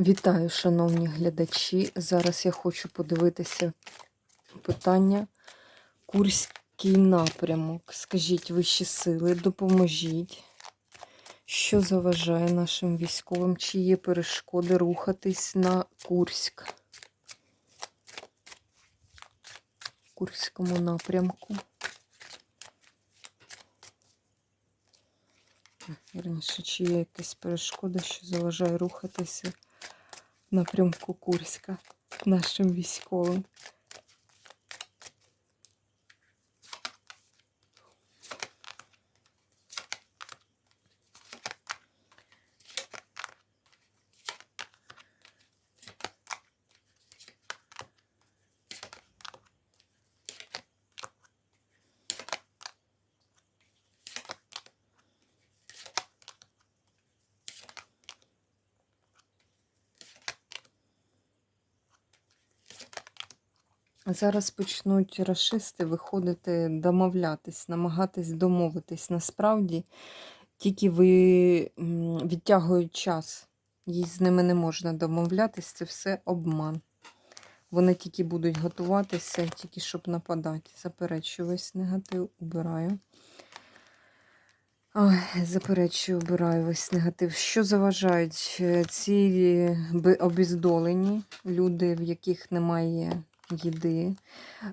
Вітаю, шановні глядачі. Зараз я хочу подивитися питання Курський напрямок. Скажіть вищі сили, допоможіть. Що заважає нашим військовим? Чи є перешкоди рухатись на Курськ? Курському напрямку. Вірніше, чи є якась перешкода, що заважає рухатися напрямку Курська нашим військовим. Зараз почнуть расисти виходити, домовлятись, намагатись домовитись. Насправді, тільки ви відтягують час. Їй з ними не можна домовлятись, це все обман. Вони тільки будуть готуватися, тільки щоб нападати. Заперечую весь негатив, убираю. Заперечую, убираю весь негатив. Що заважають е, ці обіздолені люди, в яких немає їди,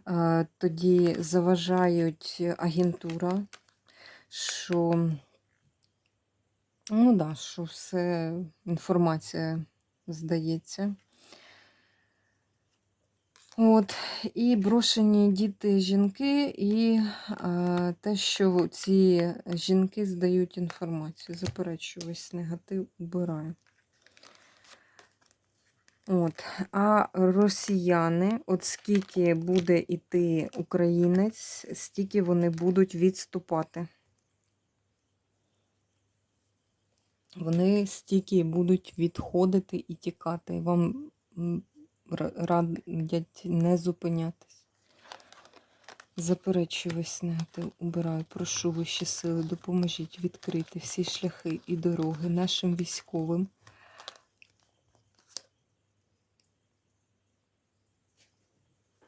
Е, тоді заважають агентура, що, ну да, що все інформація здається. От, і брошені діти жінки, і е, те, що ці жінки здають інформацію. Заперечую весь негатив, убираю. От, а росіяни, от скільки буде йти українець, стільки вони будуть відступати. Вони стільки будуть відходити і тікати. Вам радять не зупинятись. Заперечую весь негатив, убираю, прошу вищі сили, допоможіть відкрити всі шляхи і дороги нашим військовим.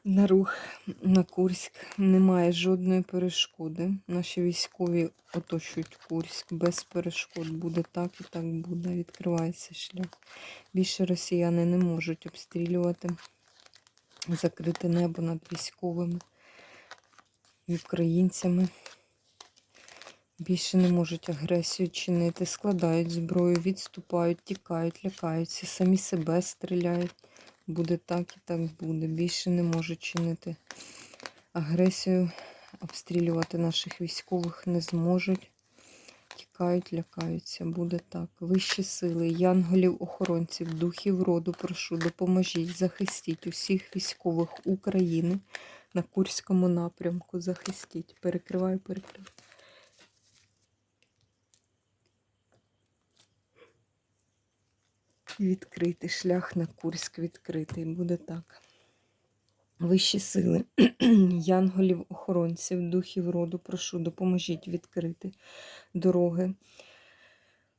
На рух на Курськ немає жодної перешкоди. Наші військові оточують Курськ без перешкод. Буде так і так буде. Відкривається шлях. Більше росіяни не можуть обстрілювати, закрити небо над військовими і українцями. Більше не можуть агресію чинити, складають зброю, відступають, тікають, лякаються, самі себе стріляють. Буде так і так буде. Більше не можуть чинити агресію, обстрілювати наших військових не зможуть. Тікають, лякаються. Буде так. Вищі сили, янголів, охоронців, духів роду, прошу, допоможіть, захистіть усіх військових України на Курському напрямку. Захистіть. Перекриваю, перекриваю. Відкритий шлях на Курськ відкритий. Буде так. Вищі сили, янголів, охоронців, духів роду, прошу, допоможіть відкрити дороги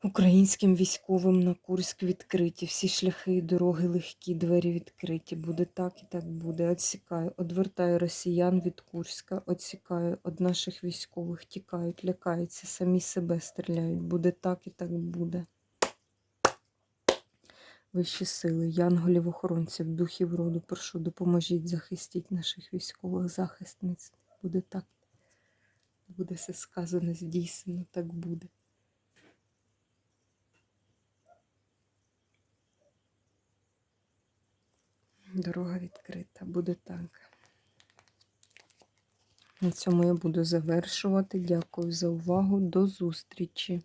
українським військовим на Курськ відкриті. Всі шляхи і дороги легкі, двері відкриті. Буде так і так буде. Отсікаю, одвертаю росіян від Курська, отсікаю від наших військових, тікають, лякаються, самі себе стріляють. Буде так і так буде. Вищі сили, янголів, охоронців, духів роду, прошу, допоможіть, захистіть наших військових захисниць. Буде так. Буде все сказано, здійснено, так буде. Дорога відкрита, буде так. На цьому я буду завершувати. Дякую за увагу. До зустрічі!